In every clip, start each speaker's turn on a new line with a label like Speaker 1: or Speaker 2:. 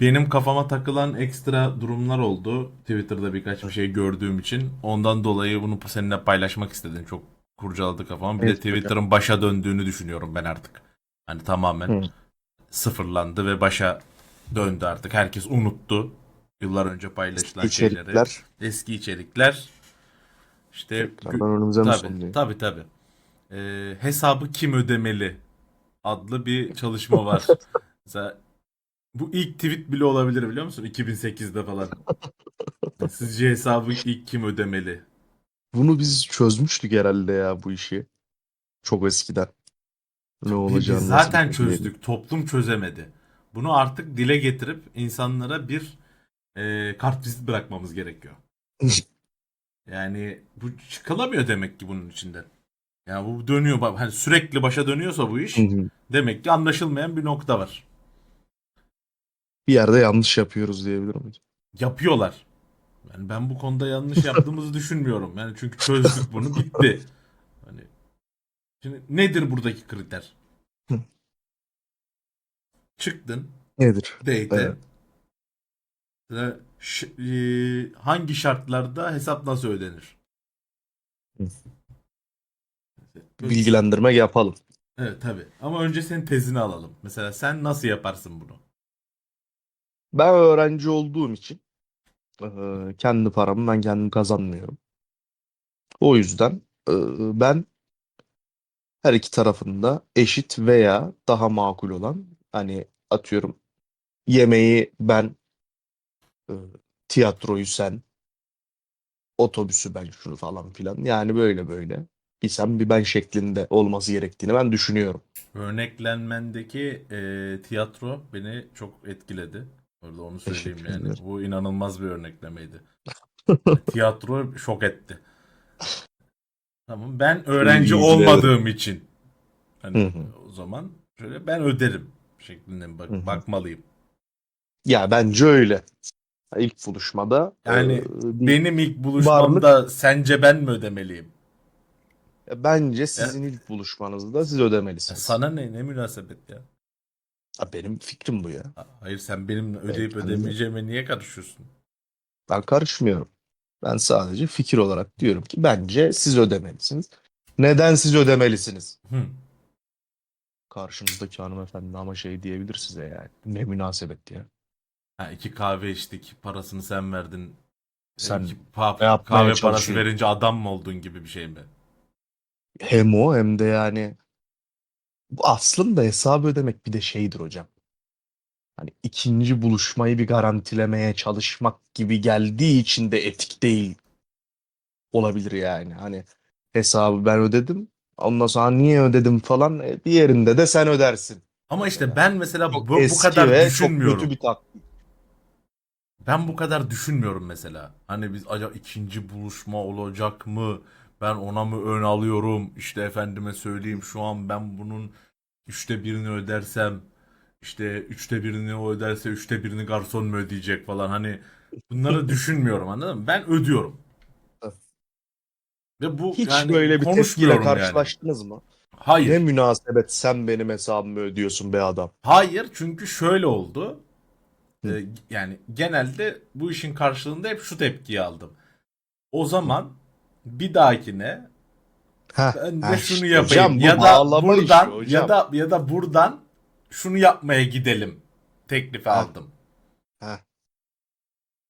Speaker 1: benim kafama takılan ekstra durumlar oldu. Twitter'da birkaç bir şey gördüğüm için. Ondan dolayı bunu seninle paylaşmak istedim. Çok kurcaladı kafamı. Bir
Speaker 2: Evet,
Speaker 1: de Twitter'ın başa döndüğünü düşünüyorum ben artık. Hani tamamen
Speaker 2: Hı.
Speaker 1: sıfırlandı ve başa döndü artık. Herkes unuttu. Yıllar önce paylaşılan şeyleri.
Speaker 2: İçerikler
Speaker 1: Eski içerikler. İşte tabii. tabii. Ee, hesabı kim ödemeli adlı bir çalışma var. Mesela bu ilk tweet bile olabilir biliyor musun? 2008'de falan. Sizce hesabı ilk kim ödemeli?
Speaker 2: Bunu biz çözmüştük herhalde ya bu işi. Çok eskiden. Ne
Speaker 1: Biz
Speaker 2: olacağını nasıl
Speaker 1: zaten çözdük. Toplum çözemedi. Bunu artık dile getirip insanlara bir e, kartvizit bırakmamız gerekiyor. Yani bu çıkılamıyor demek ki bunun içinden. Yani bu dönüyor. bak- Hani sürekli başa dönüyorsa bu iş
Speaker 2: Hı hı.
Speaker 1: demek ki anlaşılmayan bir nokta var.
Speaker 2: Bir yerde yanlış yapıyoruz diyebilirim. hocam.
Speaker 1: yapıyorlar. Yani ben bu konuda yanlış yaptığımızı düşünmüyorum. Yani çünkü çözdük bunu bitti. Hani şimdi nedir buradaki kriter? Çıktın
Speaker 2: Nedir?
Speaker 1: date.
Speaker 2: Evet.
Speaker 1: Ve ş- e, hangi şartlarda hesap nasıl ödenir?
Speaker 2: Bilgilendirme yapalım.
Speaker 1: Evet tabi. Ama önce senin tezini alalım. Mesela sen nasıl yaparsın bunu?
Speaker 2: Ben öğrenci olduğum için kendi paramı ben kendim kazanmıyorum. O yüzden ben her iki tarafında eşit veya daha makul olan hani atıyorum yemeği ben tiyatroyu sen otobüsü ben şunu falan filan yani böyle böyle bir sen bir ben şeklinde olması gerektiğini ben düşünüyorum.
Speaker 1: Örneklenmendeki e, tiyatro beni çok etkiledi. Orada onu söyleyeyim yani. Bu inanılmaz bir örneklemeydi. Tiyatro şok etti. Tamam. Ben öğrenci olmadığım için hani
Speaker 2: Hı hı.
Speaker 1: o zaman şöyle ben öderim şeklinde bak
Speaker 2: Hı hı.
Speaker 1: bakmalıyım.
Speaker 2: Ya bence öyle. İlk buluşmada
Speaker 1: Yani
Speaker 2: e,
Speaker 1: Benim ilk buluşmamda sence ben mi ödemeliyim?
Speaker 2: bence sizin ilk buluşmanızda siz
Speaker 1: Ya
Speaker 2: ödemelisiniz.
Speaker 1: sana ne ne münasebet ya?
Speaker 2: Ha, benim fikrim bu ya.
Speaker 1: Ha, Hayır sen benim ödeyip
Speaker 2: ben de-
Speaker 1: ödemeyeceğime niye karışıyorsun?
Speaker 2: Ben karışmıyorum. Ben sadece fikir olarak diyorum ki bence siz ödemelisiniz. Neden siz ödemelisiniz?
Speaker 1: Hı.
Speaker 2: Karşınızdaki hanımefendi ama şey diyebilir size yani. Ne münasebet ya.
Speaker 1: Ha, iki kahve içtik. Parasını sen verdin.
Speaker 2: Sen
Speaker 1: İki pa-
Speaker 2: ne yapmaya
Speaker 1: kahve parası
Speaker 2: çalışıyorsun?
Speaker 1: verince adam mı oldun gibi bir şey mi?
Speaker 2: hem o hem de yani bu aslında hesabı ödemek bir de şeydir hocam. Hani ikinci buluşmayı bir garantilemeye çalışmak gibi geldiği için de etik değil olabilir yani. Hani hesabı ben ödedim. Ondan sonra niye ödedim falan e, bir yerinde de sen ödersin.
Speaker 1: Ama işte ben mesela bu, bu
Speaker 2: eski
Speaker 1: kadar
Speaker 2: ve çok
Speaker 1: düşünmüyorum.
Speaker 2: kötü bir taktik.
Speaker 1: Ben bu kadar düşünmüyorum mesela. Hani biz acaba ikinci buluşma olacak mı? Ben ona mı ön alıyorum? İşte efendime söyleyeyim şu an ben bunun üçte birini ödersem işte üçte birini o öderse üçte birini garson mu ödeyecek falan hani bunları düşünmüyorum anladın mı? Ben ödüyorum. Ve bu
Speaker 2: Hiç
Speaker 1: yani
Speaker 2: böyle bir tepkiyle
Speaker 1: konuşmuyorum yani.
Speaker 2: karşılaştınız mı?
Speaker 1: Hayır.
Speaker 2: Ne münasebet sen benim hesabımı ödüyorsun be adam.
Speaker 1: Hayır çünkü şöyle oldu.
Speaker 2: Hı.
Speaker 1: Ee, yani genelde bu işin karşılığında hep şu tepkiyi aldım. O zaman bir dahakine
Speaker 2: Heh,
Speaker 1: ben de
Speaker 2: heh,
Speaker 1: şunu
Speaker 2: işte
Speaker 1: yapayım
Speaker 2: hocam, bu
Speaker 1: ya da
Speaker 2: işi
Speaker 1: buradan
Speaker 2: hocam.
Speaker 1: ya da ya da buradan şunu yapmaya gidelim teklifi
Speaker 2: Heh.
Speaker 1: aldım.
Speaker 2: Heh.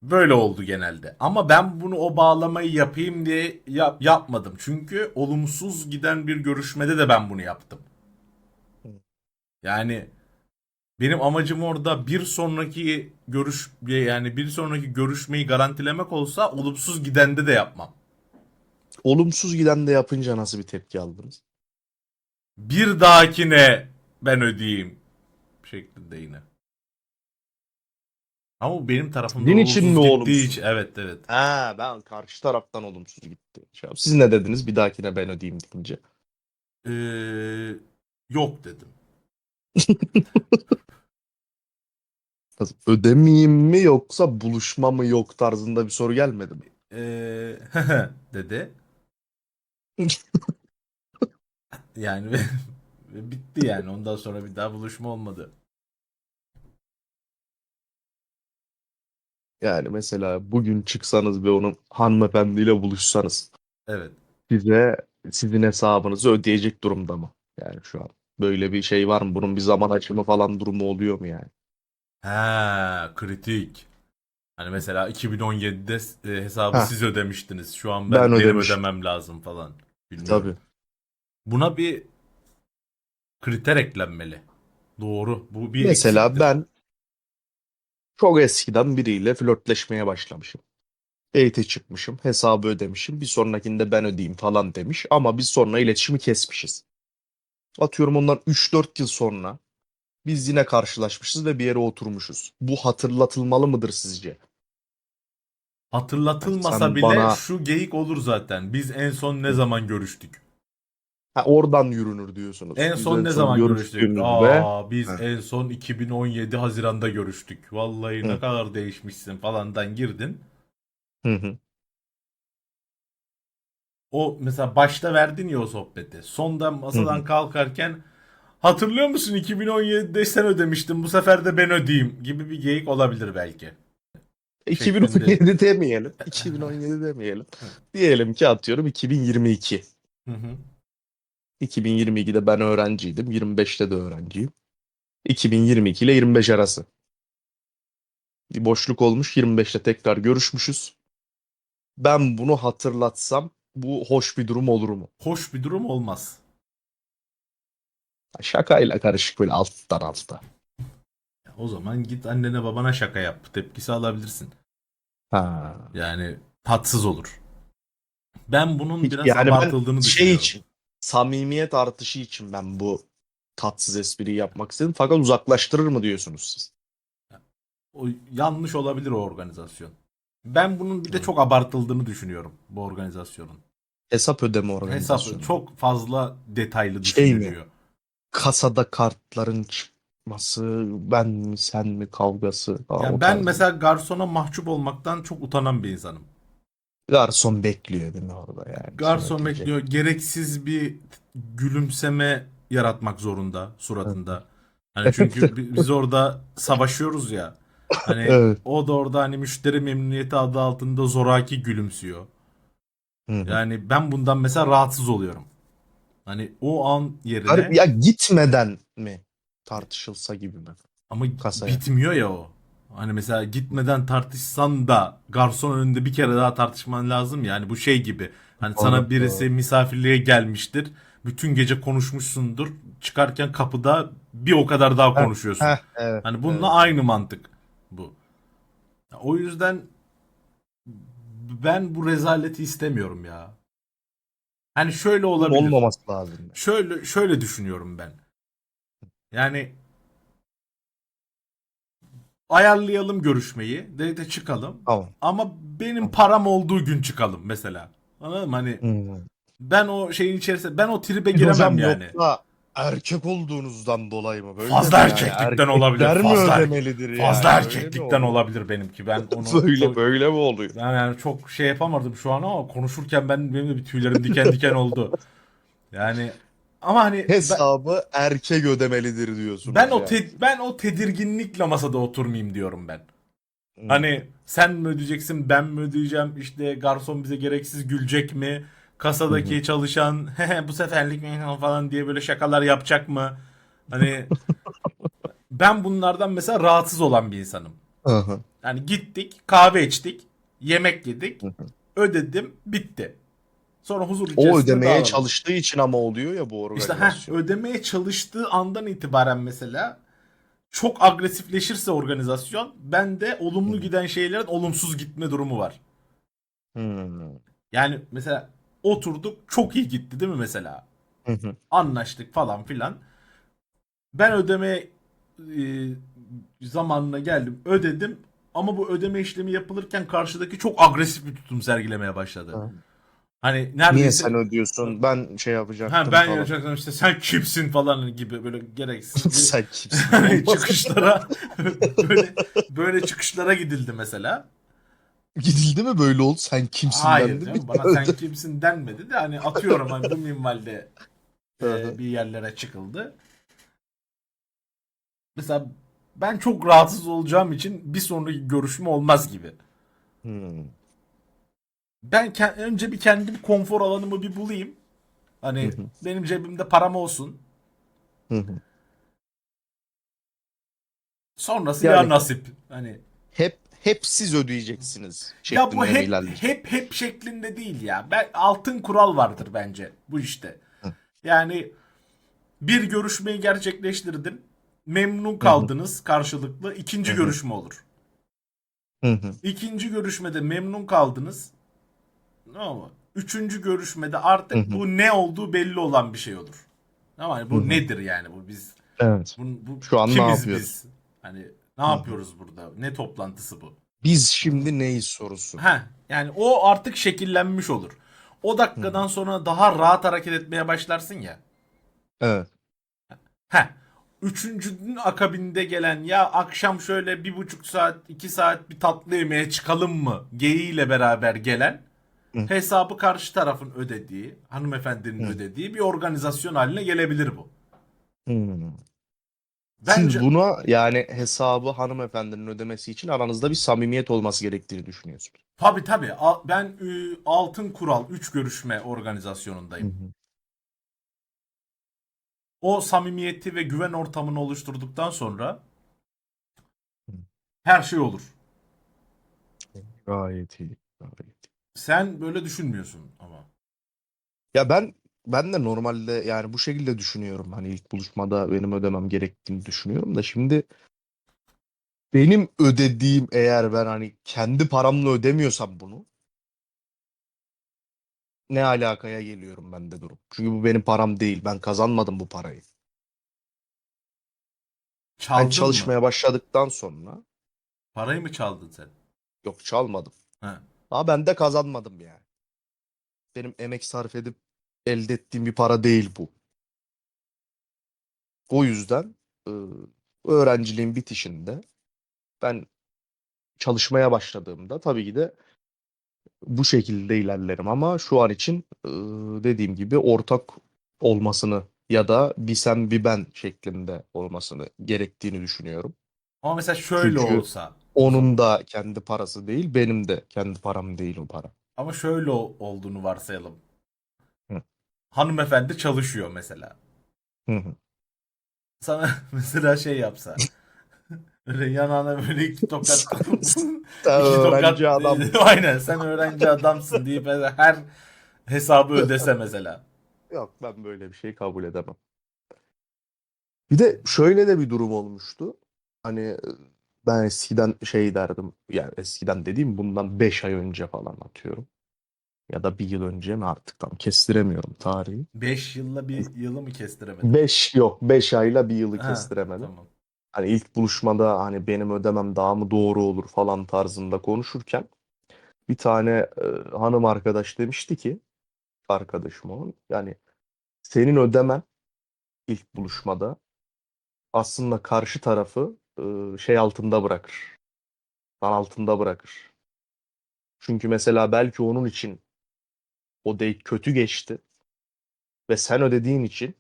Speaker 1: Böyle oldu genelde. Ama ben bunu o bağlamayı yapayım diye yap- yapmadım. Çünkü olumsuz giden bir görüşmede de ben bunu yaptım. Yani benim amacım orada bir sonraki görüş yani bir sonraki görüşmeyi garantilemek olsa olumsuz gidende de yapmam.
Speaker 2: Olumsuz giden de yapınca nasıl bir tepki aldınız?
Speaker 1: Bir dahakine ben ödeyeyim şeklinde yine. Ama bu benim tarafımdan
Speaker 2: Din için mi
Speaker 1: olumsuz gittiği için- Evet evet.
Speaker 2: Ha ben karşı taraftan olumsuz gitti. Şey yap- Siz ne dediniz bir dahakine ben ödeyeyim deyince?
Speaker 1: Ee, yok dedim.
Speaker 2: Ödemeyeyim mi yoksa buluşma mı yok tarzında bir soru gelmedi mi?
Speaker 1: Ee, dedi. Yani bitti yani. Ondan sonra bir daha buluşma olmadı.
Speaker 2: Yani mesela bugün çıksanız ve onun hanımefendiyle buluşsanız
Speaker 1: Evet.
Speaker 2: size sizin hesabınızı ödeyecek durumda mı? Yani şu an böyle bir şey var mı? Bunun bir zaman aşımı falan durumu oluyor mu yani?
Speaker 1: He, kritik. Hani mesela 2017'de e, hesabı
Speaker 2: Ha.
Speaker 1: siz ödemiştiniz. Şu an ben,
Speaker 2: Ben
Speaker 1: benim ödemem lazım falan. Bilmiyorum.
Speaker 2: Tabii.
Speaker 1: Buna bir kriter eklenmeli. Doğru. Bu bir
Speaker 2: Mesela
Speaker 1: eksiktir.
Speaker 2: ben çok eskiden biriyle flörtleşmeye başlamışım. Date çıkmışım, hesabı ödemişim. Bir sonrakinde ben ödeyeyim falan demiş ama biz sonra iletişimi kesmişiz. Atıyorum ondan 3-4 yıl sonra biz yine karşılaşmışız ve bir yere oturmuşuz. Bu hatırlatılmalı mıdır sizce?
Speaker 1: Hatırlatılmasa
Speaker 2: Sen
Speaker 1: bile
Speaker 2: bana-
Speaker 1: şu geyik olur zaten. Biz en son ne zaman görüştük?
Speaker 2: Ha, oradan yürünür diyorsunuz.
Speaker 1: En
Speaker 2: Biz
Speaker 1: son ne zaman görüştük?
Speaker 2: görüştüğümüzde-
Speaker 1: Aa biz
Speaker 2: Ha.
Speaker 1: en son 2017 Haziran'da görüştük. Vallahi ne
Speaker 2: Hı.
Speaker 1: kadar değişmişsin falandan girdin.
Speaker 2: Hı hı.
Speaker 1: O mesela başta verdin ya o sohbeti. Sonda masadan kalkarken hatırlıyor musun 2017'de sen ödemiştin bu sefer de ben ödeyeyim gibi bir geyik olabilir belki.
Speaker 2: 2017 demeyelim. 2017 demeyelim. Diyelim ki atıyorum 2022.
Speaker 1: Hı hı.
Speaker 2: 2022'de ben öğrenciydim. 25'te de öğrenciyim. 2022 ile 25 arası. Bir boşluk olmuş. 25'te tekrar görüşmüşüz. Ben bunu hatırlatsam bu hoş bir durum olur mu?
Speaker 1: Hoş bir durum olmaz.
Speaker 2: Şakayla karışık böyle alttan alta.
Speaker 1: O zaman git annene babana şaka yap. Tepkisi alabilirsin.
Speaker 2: Ha.
Speaker 1: Yani tatsız olur. Ben bunun biraz
Speaker 2: Yani
Speaker 1: abartıldığını
Speaker 2: ben şey
Speaker 1: düşünüyorum.
Speaker 2: için samimiyet artışı için ben bu tatsız espriyi yapmak istedim. Fakat uzaklaştırır mı diyorsunuz siz?
Speaker 1: O yanlış olabilir o organizasyon. Ben bunun bir de çok abartıldığını düşünüyorum bu organizasyonun.
Speaker 2: Hesap ödeme organizasyonu.
Speaker 1: Hesap çok fazla detaylı
Speaker 2: Şey mi?
Speaker 1: düşünülüyor.
Speaker 2: Kasada kartların çıkması, ben mi sen mi kavgası. Aa,
Speaker 1: Yani
Speaker 2: o
Speaker 1: ben
Speaker 2: tarz.
Speaker 1: mesela garsona mahcup olmaktan çok utanan bir insanım.
Speaker 2: Garson bekliyor değil mi orada yani?
Speaker 1: Garson
Speaker 2: Sonra
Speaker 1: bekliyor. Gereksiz bir gülümseme yaratmak zorunda suratında. Hani çünkü bi- biz orada savaşıyoruz ya. Hani
Speaker 2: Evet.
Speaker 1: o da orada hani müşteri memnuniyeti adı altında zoraki gülümsüyor.
Speaker 2: Hı hı.
Speaker 1: Yani ben bundan mesela rahatsız oluyorum. Hani o an yerine
Speaker 2: Ya gitmeden mi tartışılsa gibi mi?
Speaker 1: ama
Speaker 2: kasaya.
Speaker 1: bitmiyor ya o. Hani mesela gitmeden tartışsan da garson önünde bir kere daha tartışman lazım ya. Hani bu şey gibi. Hani
Speaker 2: Doğru,
Speaker 1: sana birisi misafirliğe gelmiştir. Bütün gece konuşmuşsundur. Çıkarken kapıda bir o kadar daha
Speaker 2: Heh,
Speaker 1: konuşuyorsun.
Speaker 2: Heh, evet.
Speaker 1: Hani bununla
Speaker 2: evet.
Speaker 1: aynı mantık bu. O yüzden ben bu rezaleti istemiyorum ya. Hani şöyle olabilir.
Speaker 2: olmaması lazım.
Speaker 1: Şöyle şöyle düşünüyorum ben. Yani ayarlayalım görüşmeyi. Date çıkalım.
Speaker 2: Tamam.
Speaker 1: Ama benim param olduğu gün çıkalım mesela. Anladın mı? Hani
Speaker 2: Hı.
Speaker 1: ben o şeyin içerisinde ben o tribe
Speaker 2: Hocam
Speaker 1: giremem yani.
Speaker 2: yoksa erkek olduğunuzdan dolayı mı? Böyle
Speaker 1: Fazla
Speaker 2: mi yani?
Speaker 1: erkeklikten olabilir,
Speaker 2: Erkekler mi
Speaker 1: fazla
Speaker 2: ödemelidir yani?
Speaker 1: Fazla
Speaker 2: Öyle mi
Speaker 1: erkeklikten
Speaker 2: oluyor?
Speaker 1: olabilir benimki. Ben onu
Speaker 2: Böyle
Speaker 1: çok-
Speaker 2: böyle mi oluyor?
Speaker 1: Ben yani çok şey yapamadım şu an ama konuşurken ben benim de bir tüylerim diken diken oldu. Yani ama hani ben,
Speaker 2: Hesabı erkek ödemelidir diyorsunuz.
Speaker 1: ben o
Speaker 2: yani.
Speaker 1: te- ben o tedirginlikle masada oturmayayım diyorum ben.
Speaker 2: Hı.
Speaker 1: Hani sen mi ödeyeceksin ben mi ödeyeceğim işte garson bize gereksiz gülecek mi? Kasadaki çalışan "Hehe, bu seferlik mi?" falan diye böyle şakalar yapacak mı? Hani ben bunlardan mesela rahatsız olan bir insanım.
Speaker 2: Hı hı.
Speaker 1: Yani gittik kahve içtik yemek yedik
Speaker 2: hı.
Speaker 1: ödedim bitti. Sonra huzur
Speaker 2: O ödemeye
Speaker 1: dağılalım.
Speaker 2: çalıştığı için ama oluyor ya bu
Speaker 1: İşte
Speaker 2: organizasyon.
Speaker 1: heh, ödemeye çalıştığı andan itibaren mesela çok agresifleşirse organizasyon bende olumlu giden şeylerin olumsuz gitme durumu var.
Speaker 2: Hmm.
Speaker 1: Yani mesela oturduk çok iyi gitti değil mi mesela? Anlaştık falan filan. Ben ödemeye e, zamanına geldim ödedim ama bu ödeme işlemi yapılırken karşıdaki çok agresif bir tutum sergilemeye başladı.
Speaker 2: Ha.
Speaker 1: Hani
Speaker 2: Niye
Speaker 1: neredeyse
Speaker 2: sen ödüyorsun? Ben şey yapacaktım
Speaker 1: ha, ben
Speaker 2: falan.
Speaker 1: yapacaktım işte sen kimsin falan gibi böyle gereksiz
Speaker 2: sen kimsin?
Speaker 1: çıkışlara böyle böyle çıkışlara gidildi mesela.
Speaker 2: Gidildi mi böyle oldu? Sen kimsin
Speaker 1: Hayır
Speaker 2: dendi mi?
Speaker 1: bana sen kimsin denmedi de hani atıyorum hani bu minvalde e, bir yerlere çıkıldı. Mesela ben çok rahatsız olacağım için bir sonraki görüşme olmaz gibi.
Speaker 2: Hmm.
Speaker 1: Ben önce bir kendim konfor alanımı bir bulayım. Hani
Speaker 2: Hı hı.
Speaker 1: benim cebimde param olsun.
Speaker 2: Hı hı.
Speaker 1: Sonrası
Speaker 2: Yani-
Speaker 1: ya nasip. Hani
Speaker 2: Hep hep siz ödeyeceksiniz
Speaker 1: ya bu hep
Speaker 2: ilerleyecek?
Speaker 1: hep hep şeklinde değil ya. Ben altın kural vardır bence bu işte.
Speaker 2: Hı.
Speaker 1: Yani bir görüşmeyi gerçekleştirdin. Memnun kaldınız karşılıklı. İkinci
Speaker 2: Hı hı.
Speaker 1: görüşme olur.
Speaker 2: Hı hı.
Speaker 1: İkinci görüşmede memnun kaldınız. Tamam mı? Üçüncü görüşmede artık
Speaker 2: Hı hı.
Speaker 1: bu ne olduğu belli olan bir şey olur. Ama hani bu
Speaker 2: Hı hı.
Speaker 1: nedir yani bu biz
Speaker 2: Evet.
Speaker 1: bu, bu
Speaker 2: Şu an ne yapıyoruz?
Speaker 1: biz? Hani ne
Speaker 2: Hı hı.
Speaker 1: yapıyoruz burada? Ne toplantısı bu?
Speaker 2: Biz şimdi neyiz sorusu.
Speaker 1: Ha yani o artık şekillenmiş olur. O dakikadan sonra daha rahat hareket etmeye başlarsın ya.
Speaker 2: Evet.
Speaker 1: Ha Üçüncünün akabinde gelen ya akşam şöyle bir buçuk saat iki saat bir tatlı yemeğe çıkalım mı geyiğiyle beraber gelen. Hesabı karşı tarafın ödediği hanımefendinin
Speaker 2: Hı.
Speaker 1: ödediği bir organizasyon haline gelebilir bu.
Speaker 2: Hmm.
Speaker 1: Bence
Speaker 2: Siz buna yani hesabı hanımefendinin ödemesi için aranızda bir samimiyet olması gerektiğini düşünüyorsunuz.
Speaker 1: tabi tabi ben e, altın kural 3 görüşme organizasyonundayım. o samimiyeti ve güven ortamını oluşturduktan sonra
Speaker 2: Hı.
Speaker 1: her şey olur.
Speaker 2: Gayet iyi. Gayet.
Speaker 1: Sen böyle düşünmüyorsun ama.
Speaker 2: Ya ben ben de normalde yani bu şekilde düşünüyorum. Hani ilk buluşmada benim ödemem gerektiğini düşünüyorum da şimdi benim ödediğim eğer ben hani kendi paramla ödemiyorsam bunu ne alakaya geliyorum ben de durum. Çünkü bu benim param değil. Ben kazanmadım bu parayı.
Speaker 1: Çaldın
Speaker 2: Ben çalışmaya
Speaker 1: mı?
Speaker 2: başladıktan sonra
Speaker 1: Parayı mı çaldın sen?
Speaker 2: yok çalmadım.
Speaker 1: Ha.
Speaker 2: Ama ben de kazanmadım yani. Benim emek sarf edip elde ettiğim bir para değil bu. O yüzden e, öğrenciliğin bitişinde ben çalışmaya başladığımda tabii ki de bu şekilde ilerlerim ama şu an için e, dediğim gibi ortak olmasını ya da bir sen bir ben şeklinde olmasını gerektiğini düşünüyorum.
Speaker 1: Ama mesela şöyle
Speaker 2: Çünkü-
Speaker 1: olsa.
Speaker 2: Onun da kendi parası değil, benim de kendi param değil o para.
Speaker 1: Ama şöyle olduğunu varsayalım.
Speaker 2: Hı.
Speaker 1: Hanımefendi çalışıyor mesela.
Speaker 2: Hı hı.
Speaker 1: Sana mesela şey yapsa. Öyle yanağına böyle iki tokat.
Speaker 2: Sen
Speaker 1: iki
Speaker 2: öğrenci adam.
Speaker 1: Aynen sen öğrenci adamsın deyip her hesabı ödese mesela.
Speaker 2: Yok ben böyle bir şey kabul edemem. Bir de şöyle de bir durum olmuştu. Hani ben eskiden şey derdim. Yani eskiden dediğim bundan 5 ay önce falan atıyorum. Ya da bir yıl önce mi artık tam kestiremiyorum tarihi.
Speaker 1: 5 yılla bir yılı mı kestiremedin?
Speaker 2: 5 yok 5 ayla bir yılı
Speaker 1: Ha,
Speaker 2: kestiremedim.
Speaker 1: Tamam.
Speaker 2: Hani ilk buluşmada hani benim ödemem daha mı doğru olur falan tarzında konuşurken bir tane e, hanım arkadaş demişti ki arkadaşım onun yani senin ödemen ilk buluşmada aslında karşı tarafı şey altında bırakır. Dan altında bırakır. Çünkü mesela belki onun için o date kötü geçti ve sen ödediğin için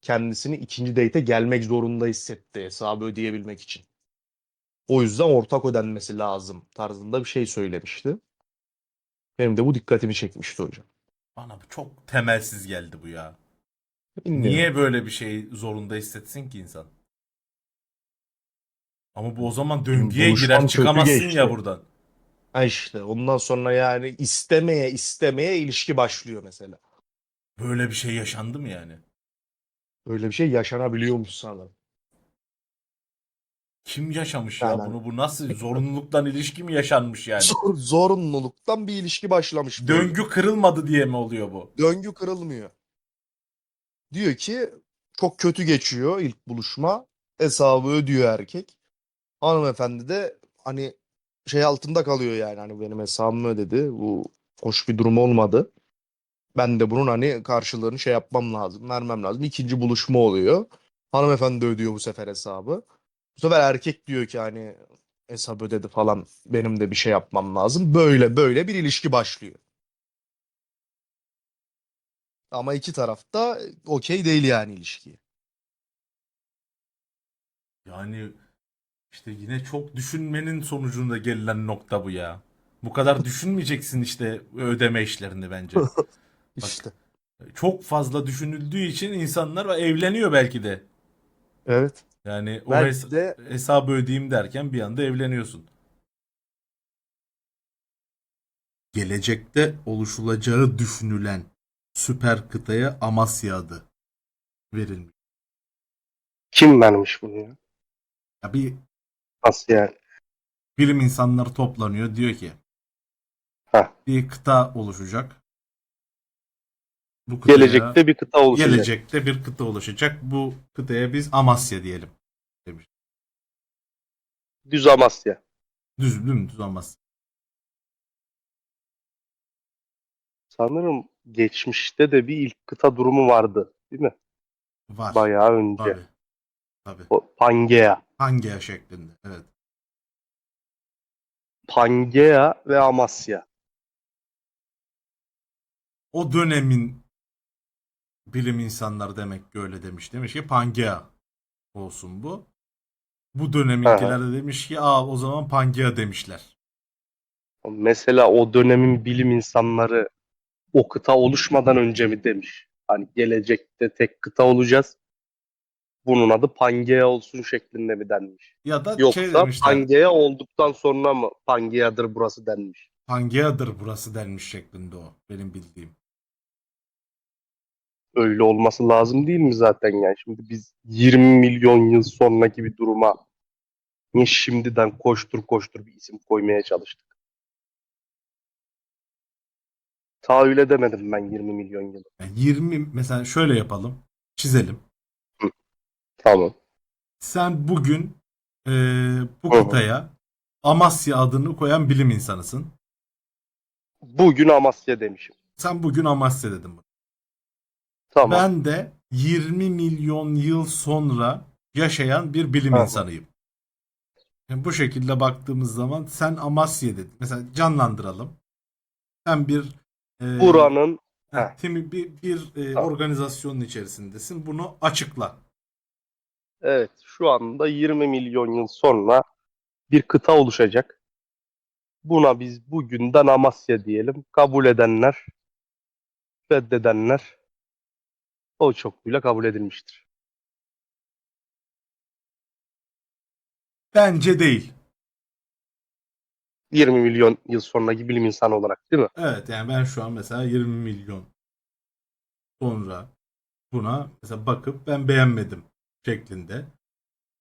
Speaker 2: kendisini ikinci date'e gelmek zorunda hissetti hesabı ödeyebilmek için. O yüzden ortak ödenmesi lazım tarzında bir şey söylemişti. Benim de bu dikkatimi çekmişti hocam.
Speaker 1: Bana bu çok temelsiz geldi bu ya.
Speaker 2: Bilmiyorum.
Speaker 1: Niye böyle bir şey zorunda hissetsin ki insan? Ama bu o zaman döngüye
Speaker 2: Buluşmam
Speaker 1: girer
Speaker 2: kötü
Speaker 1: çıkamazsın
Speaker 2: geçti.
Speaker 1: ya buradan.
Speaker 2: Ha işte ondan sonra yani istemeye istemeye ilişki başlıyor mesela.
Speaker 1: Böyle bir şey yaşandı mı yani?
Speaker 2: Öyle bir şey yaşanabiliyormuş sanırım.
Speaker 1: Kim yaşamış ya
Speaker 2: Yani-
Speaker 1: bunu? Bu nasıl zorunluluktan ilişki mi yaşanmış yani?
Speaker 2: Zor- zorunluluktan bir ilişki başlamış. böyle.
Speaker 1: Döngü kırılmadı diye mi oluyor bu?
Speaker 2: Döngü kırılmıyor. Diyor ki çok kötü geçiyor ilk buluşma. Hesabı ödüyor erkek. Hanımefendi de hani şey altında kalıyor yani hani benim hesabımı ödedi. Bu hoş bir durum olmadı. Ben de bunun hani karşılığını şey yapmam lazım, vermem lazım. İkinci buluşma oluyor. Hanımefendi ödüyor bu sefer hesabı. Bu sefer erkek diyor ki hani hesap ödedi falan benim de bir şey yapmam lazım. Böyle böyle bir ilişki başlıyor. Ama iki taraf da okey değil yani ilişkiye.
Speaker 1: Yani İşte yine çok düşünmenin sonucunda gelinen nokta bu ya. Bu kadar düşünmeyeceksin işte ödeme işlerini bence.
Speaker 2: İşte.
Speaker 1: Çok fazla düşünüldüğü için insanlar evleniyor belki de.
Speaker 2: Evet.
Speaker 1: Yani o
Speaker 2: Belki
Speaker 1: hes-
Speaker 2: de
Speaker 1: hesabı ödeyeyim derken bir anda evleniyorsun. Gelecekte oluşulacağı düşünülen süper kıtaya Amasya adı verilmiş.
Speaker 3: Kim vermiş bunu ya?
Speaker 1: Ya bir
Speaker 3: Nasıl yani?
Speaker 1: bilim insanları toplanıyor diyor ki
Speaker 3: Heh.
Speaker 1: bir kıta oluşacak. Bu kıtaya-
Speaker 3: Gelecekte bir kıta oluşacak.
Speaker 1: gelecekte bir kıta oluşacak. Bu kıtaya biz Amasya diyelim demiş.
Speaker 3: Düz Amasya.
Speaker 1: Düz dümdüz Amasya.
Speaker 3: Sanırım geçmişte de bir ilk kıta durumu vardı. Değil mi?
Speaker 1: Var.
Speaker 3: Bayağı önce.
Speaker 1: Tabii. Tabii.
Speaker 3: O Pangea.
Speaker 1: Pangea şeklinde. Evet.
Speaker 3: Pangea ve Amasya.
Speaker 1: O dönemin bilim insanları demek ki öyle demiş. Demiş ki Pangea olsun bu. Bu döneminkiler de demiş ki aa o zaman Pangea demişler.
Speaker 3: Mesela o dönemin bilim insanları o kıta oluşmadan önce mi demiş? Hani gelecekte tek kıta olacağız. Bunun adı Pangea olsun şeklinde mi denmiş?
Speaker 1: Ya da
Speaker 3: Yoksa
Speaker 1: şey demişler.
Speaker 3: Pangea olduktan sonra mı Pangea'dır burası denmiş?
Speaker 1: Pangea'dır burası denmiş şeklinde o. Benim bildiğim.
Speaker 3: Öyle olması lazım değil mi zaten yani? Şimdi biz 20 milyon yıl sonraki bir duruma niye şimdiden koştur koştur bir isim koymaya çalıştık? Tahayyül edemedim ben 20 milyon yıl.
Speaker 1: Yani 20 mesela şöyle yapalım. Çizelim.
Speaker 3: Tamam.
Speaker 1: Sen bugün eee, bu
Speaker 3: Hı hı.
Speaker 1: kıtaya Amasya adını koyan bilim insanısın.
Speaker 3: Bugün Amasya demişim.
Speaker 1: Sen bugün Amasya dedin.
Speaker 3: Tamam.
Speaker 1: Ben de 20 milyon yıl sonra yaşayan bir bilim
Speaker 3: hı.
Speaker 1: insanıyım. Yani bu şekilde baktığımız zaman sen Amasya dedin. Mesela canlandıralım. Sen bir e,
Speaker 3: Buranın Heh.
Speaker 1: timi- bir, bir e,
Speaker 3: Tamam.
Speaker 1: organizasyonun içerisindesin. Bunu açıkla.
Speaker 3: Evet şu anda 20 milyon yıl sonra bir kıta oluşacak. Buna biz bugünden Amasya diyelim. Kabul edenler, reddedenler o çokluğuyla kabul edilmiştir.
Speaker 1: Bence değil.
Speaker 3: 20 milyon yıl sonraki bilim insanı olarak değil mi?
Speaker 1: Evet yani ben şu an mesela 20 milyon sonra buna mesela bakıp ben beğenmedim şeklinde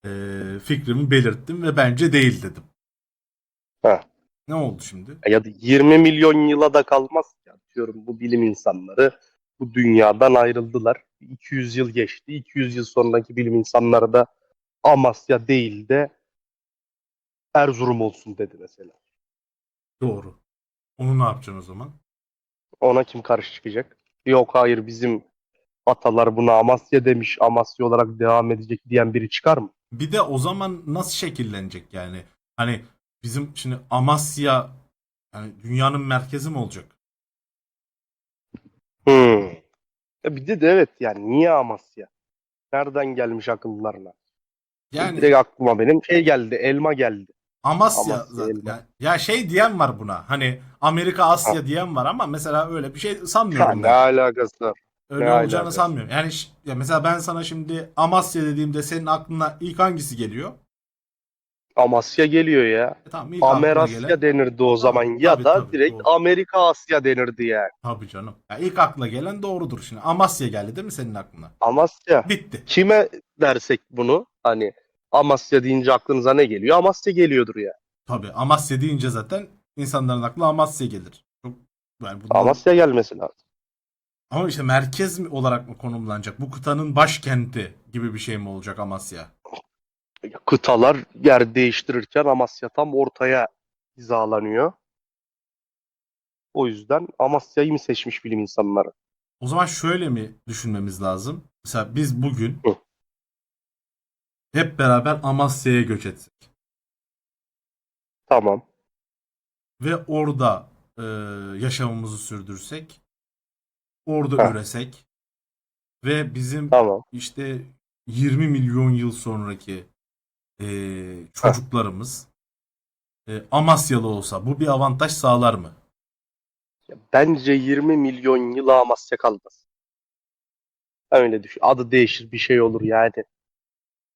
Speaker 1: e, fikrimi belirttim ve bence değil dedim.
Speaker 3: Ha.
Speaker 1: Ne oldu şimdi?
Speaker 3: Ya da 20 milyon yıla da kalmaz ya diyorum bu bilim insanları bu dünyadan ayrıldılar. 200 yıl geçti. 200 yıl sonraki bilim insanları da Amasya değil de Erzurum olsun dedi mesela.
Speaker 1: Doğru. Onu ne yapacaksın o zaman?
Speaker 3: Ona kim karşı çıkacak? Yok hayır bizim atalar buna Amasya demiş, Amasya olarak devam edecek diyen biri çıkar mı?
Speaker 1: Bir de o zaman nasıl şekillenecek yani? Hani bizim şimdi Amasya yani dünyanın merkezi mi olacak?
Speaker 3: Hmm. Ya bir de de evet yani niye Amasya? Nereden gelmiş akıllarına?
Speaker 1: Yani
Speaker 3: Direkt aklıma benim şey geldi, elma geldi.
Speaker 1: Amasya,
Speaker 3: Amasya
Speaker 1: zaten.
Speaker 3: elma.
Speaker 1: Ya, ya şey diyen var buna. Hani Amerika Asya diyen var ama mesela öyle bir şey sanmıyorum
Speaker 3: ne
Speaker 1: ben.
Speaker 3: alakası var?
Speaker 1: Öyle
Speaker 3: ne
Speaker 1: olacağını
Speaker 3: alakası?
Speaker 1: sanmıyorum. Yani ya mesela ben sana şimdi Amasya dediğimde senin aklına ilk hangisi geliyor?
Speaker 3: Amasya geliyor ya.
Speaker 1: E tamam ilk
Speaker 3: Amerasya
Speaker 1: gelen
Speaker 3: denirdi o zaman ya
Speaker 1: tabii,
Speaker 3: da
Speaker 1: tabii,
Speaker 3: direkt
Speaker 1: doğru.
Speaker 3: Amerika Asya denirdi yani.
Speaker 1: tabii canım. Ya ilk akla gelen doğrudur şimdi. Amasya geldi değil mi senin aklına?
Speaker 3: Amasya.
Speaker 1: Bitti.
Speaker 3: Kime dersek bunu? Hani Amasya deyince aklınıza ne geliyor? Amasya geliyordur ya.
Speaker 1: Tabii Amasya deyince zaten insanların aklına Amasya gelir. Çok yani bundan-
Speaker 3: Amasya gelmesi lazım.
Speaker 1: Ama işte merkez mi olarak mı konumlanacak? Bu kıtanın başkenti gibi bir şey mi olacak Amasya?
Speaker 3: Kıtalar yer değiştirirken Amasya tam ortaya hizalanıyor. O yüzden Amasya'yı mı seçmiş bilim insanları?
Speaker 1: O zaman şöyle mi düşünmemiz lazım? Mesela biz bugün
Speaker 3: Hı.
Speaker 1: hep beraber Amasya'ya göç etsek
Speaker 3: Tamam.
Speaker 1: ve orada e, yaşamımızı sürdürsek, orada
Speaker 3: Heh.
Speaker 1: üresek ve bizim
Speaker 3: Tamam.
Speaker 1: işte 20 milyon yıl sonraki e, çocuklarımız e, Amasyalı olsa bu bir avantaj sağlar mı?
Speaker 3: Ya Bence 20 milyon yıl Amasya kalmaz. Ben öyle düşün. Adı değişir bir şey olur yani.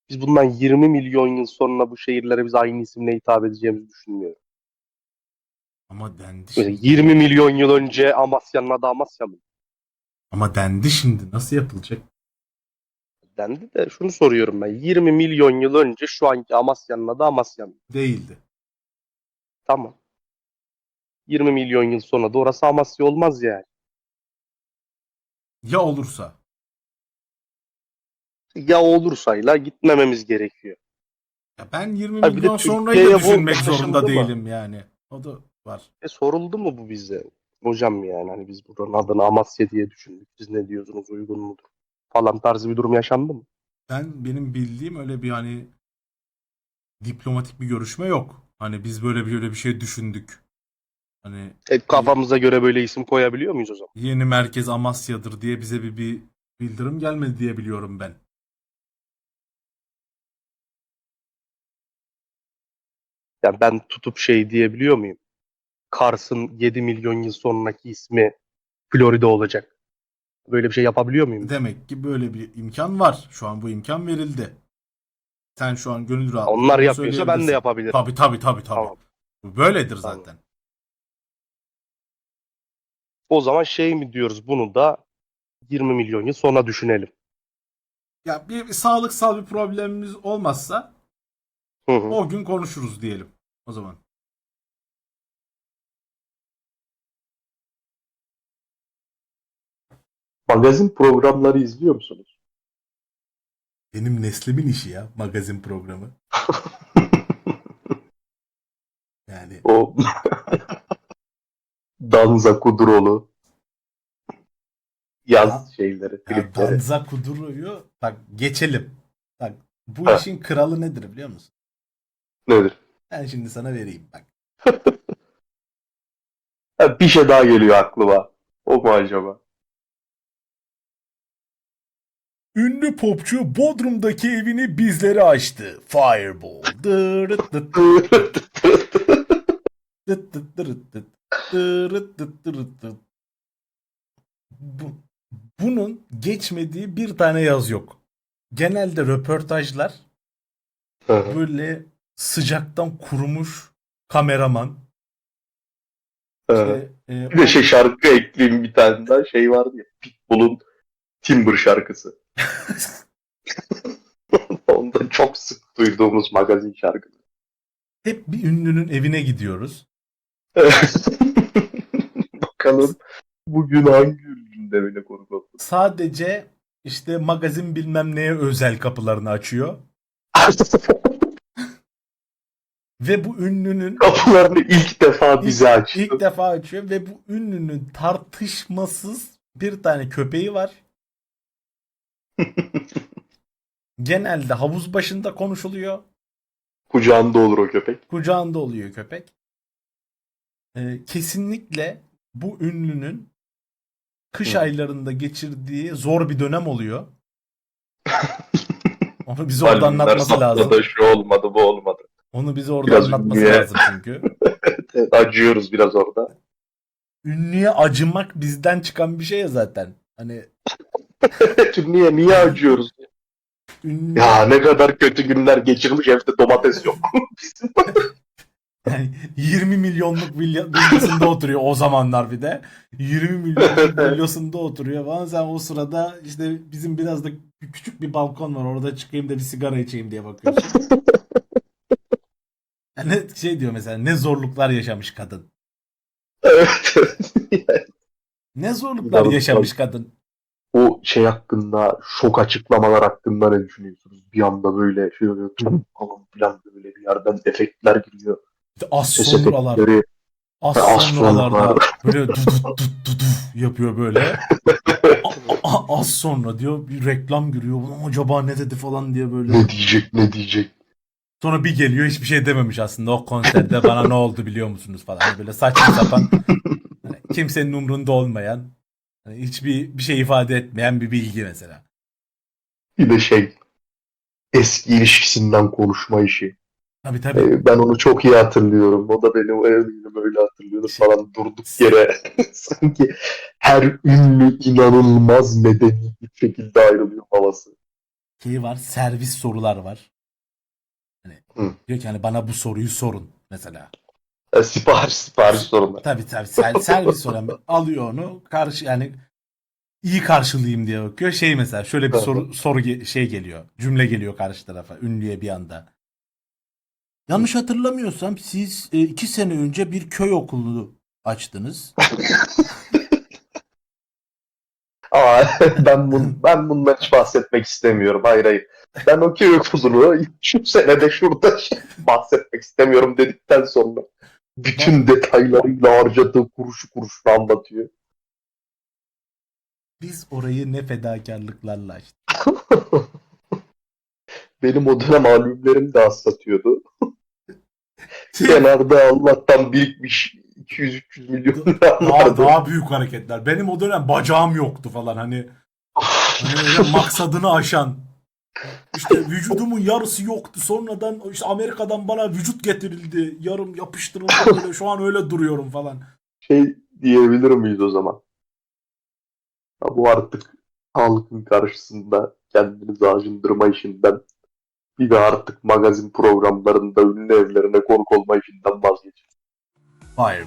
Speaker 3: Biz bundan 20 milyon yıl sonra bu şehirlere biz aynı isimle hitap edeceğimizi düşünmüyorum.
Speaker 1: Ama dendi
Speaker 3: Böyle
Speaker 1: şimdi.
Speaker 3: 20 milyon yıl önce Amasya'nın adı Amasya mı?
Speaker 1: Ama dendi şimdi. Nasıl yapılacak?
Speaker 3: Dendi de şunu soruyorum ben. 20 milyon yıl önce şu anki Amasya'nın adı Amasya mı?
Speaker 1: Değildi.
Speaker 3: Tamam. 20 milyon yıl sonra da orası Amasya olmaz yani.
Speaker 1: Ya olursa?
Speaker 3: Ya olursayla gitmememiz gerekiyor.
Speaker 1: Ya ben 20
Speaker 3: Ha bir de
Speaker 1: milyon sonrayı
Speaker 3: Türkiye'ye
Speaker 1: da
Speaker 3: bu
Speaker 1: düşünmek
Speaker 3: taşındı
Speaker 1: zorunda
Speaker 3: mı?
Speaker 1: değilim yani. O da var.
Speaker 3: E soruldu mu bu bize? Hocam yani hani biz buranın adını Amasya diye düşündük. Siz ne diyorsunuz uygun mudur? Falan tarzı bir durum yaşandı mı?
Speaker 1: Ben benim bildiğim öyle bir hani diplomatik bir görüşme yok. Hani biz böyle bir öyle bir şey düşündük. Hani
Speaker 3: E, kafamıza göre böyle isim koyabiliyor muyuz o zaman?
Speaker 1: yeni merkez Amasya'dır diye bize bir, bir bildirim gelmedi diye biliyorum ben.
Speaker 3: Yani ben tutup şey diyebiliyor muyum? Kars'ın 7 milyon yıl sonraki ismi Florida olacak. Böyle bir şey yapabiliyor muyum?
Speaker 1: Demek ki böyle bir imkan var. Şu an bu imkan verildi. Sen şu an gönül rahatlığıyla
Speaker 3: Onlar yapıyorsa ben de yapabilirim.
Speaker 1: Tabii tabii tabii tabii.
Speaker 3: Tamam.
Speaker 1: Böyledir
Speaker 3: Tamam.
Speaker 1: zaten.
Speaker 3: O zaman şey mi diyoruz bunu da 20 milyon yıl sonra düşünelim.
Speaker 1: Ya bir, bir sağlıksal bir problemimiz olmazsa
Speaker 3: Hı hı.
Speaker 1: o gün konuşuruz diyelim. O zaman.
Speaker 3: Magazin programları izliyor musunuz?
Speaker 1: Benim neslimin işi ya magazin programı. Yani
Speaker 3: O Danza Kuduroğlu yaz
Speaker 1: Ya-
Speaker 3: şeyleri,
Speaker 1: ya. Danza Kuduru'yu bak geçelim. Bak bu
Speaker 3: Ha.
Speaker 1: işin kralı nedir biliyor musun?
Speaker 3: Nedir?
Speaker 1: Ben şimdi sana vereyim bak.
Speaker 3: Bir şey daha geliyor aklıma. O mu acaba?
Speaker 1: Ünlü popçu Bodrum'daki evini bizlere açtı. Fireball. Bunun geçmediği bir tane yaz yok. Genelde röportajlar böyle sıcaktan kurumuş kameraman. İşte, e,
Speaker 3: Bir de şey şarkı ekleyeyim bir tane daha şey vardı ya. Pitbull'un Timber şarkısı. Onda çok sık duyduğumuz magazin şarkısı.
Speaker 1: hep bir ünlünün evine gidiyoruz.
Speaker 3: Bakalım bugün hangi üründe böyle konuk oldu?
Speaker 1: Sadece işte magazin bilmem neye özel kapılarını açıyor. Ve bu ünlünün
Speaker 3: Kapılarını ilk defa bize açtı.
Speaker 1: ilk defa açıyor ve bu ünlünün tartışmasız bir tane köpeği var. Genelde havuz başında konuşuluyor.
Speaker 3: Kucağında olur o köpek.
Speaker 1: Kucağında oluyor köpek. Ee, kesinlikle bu ünlünün kış
Speaker 3: Hı.
Speaker 1: aylarında geçirdiği zor bir dönem oluyor. Onu bize orada
Speaker 3: Albümler
Speaker 1: anlatması lazım.
Speaker 3: sapladı, Şu olmadı bu olmadı.
Speaker 1: Onu bize orada
Speaker 3: Biraz
Speaker 1: anlatması
Speaker 3: ünlüye-
Speaker 1: lazım çünkü.
Speaker 3: Acıyoruz biraz orada.
Speaker 1: Ünlüye acımak bizden çıkan bir şey ya zaten. Hani
Speaker 3: Çünkü niye niye acıyoruz?
Speaker 1: ünlü
Speaker 3: Ya ne kadar kötü günler geçirmiş evde domates yok.
Speaker 1: yani 20 milyonluk villa, villasında oturuyor o zamanlar bir de. 20 milyonluk villasında oturuyor falan. Sen o sırada işte bizim biraz da küçük bir balkon var. Orada çıkayım da bir sigara içeyim diye bakıyorsun. Yani şey diyor mesela ne zorluklar yaşamış kadın.
Speaker 3: evet.
Speaker 1: Ne zorluklar yaşamış kadın.
Speaker 3: O şey hakkında şok açıklamalar hakkında ne düşünüyorsunuz? Bir anda böyle şey oluyor. Falan filan böyle bir yerden efektler giriyor.
Speaker 1: İşte az sonralar.
Speaker 3: efektleri.
Speaker 1: Az sonralarda
Speaker 3: sonralar.
Speaker 1: böyle dut dut dut dut yapıyor böyle. A- a- az sonra diyor bir reklam giriyor. Ulan acaba ne dedi falan diye böyle.
Speaker 3: Ne diyecek ne diyecek.
Speaker 1: Sonra bir geliyor hiçbir şey dememiş aslında. O konserde bana ne oldu biliyor musunuz falan. Böyle saçma sapan hani kimsenin umrunda olmayan hani hiçbir bir şey ifade etmeyen bir bilgi mesela.
Speaker 3: Bir de şey eski ilişkisinden konuşma işi.
Speaker 1: Tabii tabii.
Speaker 3: Ee, Ben onu çok iyi hatırlıyorum. O da benim eminim öyle hatırlıyordur falan durduk yere. Sanki her ünlü inanılmaz medeni bir şekilde ayrılıyor havası.
Speaker 1: Şeyi var, servis sorular var. Hani
Speaker 3: Hı.
Speaker 1: diyor ki hani bana bu soruyu sorun mesela.
Speaker 3: E, sipariş sipariş sorunlar.
Speaker 1: Tabii tabii ser- servis soran alıyor onu karşı yani iyi karşılayayım diye bakıyor. Şey mesela şöyle bir soru soru ge- şey geliyor. Cümle geliyor karşı tarafa ünlüye bir anda. Yanlış hatırlamıyorsam siz e, iki sene önce bir köy okulu açtınız.
Speaker 3: Ama ben bun, ben bundan hiç bahsetmek istemiyorum. Hayır hayır. Ben o köy okulunu şu senede şurada bahsetmek istemiyorum dedikten sonra bütün detaylarıyla harcadığı kuruşu kuruşunu anlatıyor.
Speaker 1: Biz orayı ne fedakarlıklarla açtık.
Speaker 3: Benim o dönem albümlerim de satıyordu. Kenarda Allah'tan birikmiş 200-300 milyon lira
Speaker 1: daha, daha büyük hareketler. Benim o dönem bacağım yoktu falan hani. Hani maksadını aşan. İşte vücudumun yarısı yoktu. Sonradan işte Amerika'dan bana vücut getirildi. Yarım yapıştırıldı böyle. Şu an öyle duruyorum falan.
Speaker 3: Şey diyebilir miyiz o zaman? Ya bu artık halkın karşısında kendinizi acındırma işinden bir de artık magazin programlarında ünlü evlerine konuk olma işinden vazgeçin.
Speaker 1: Hayır.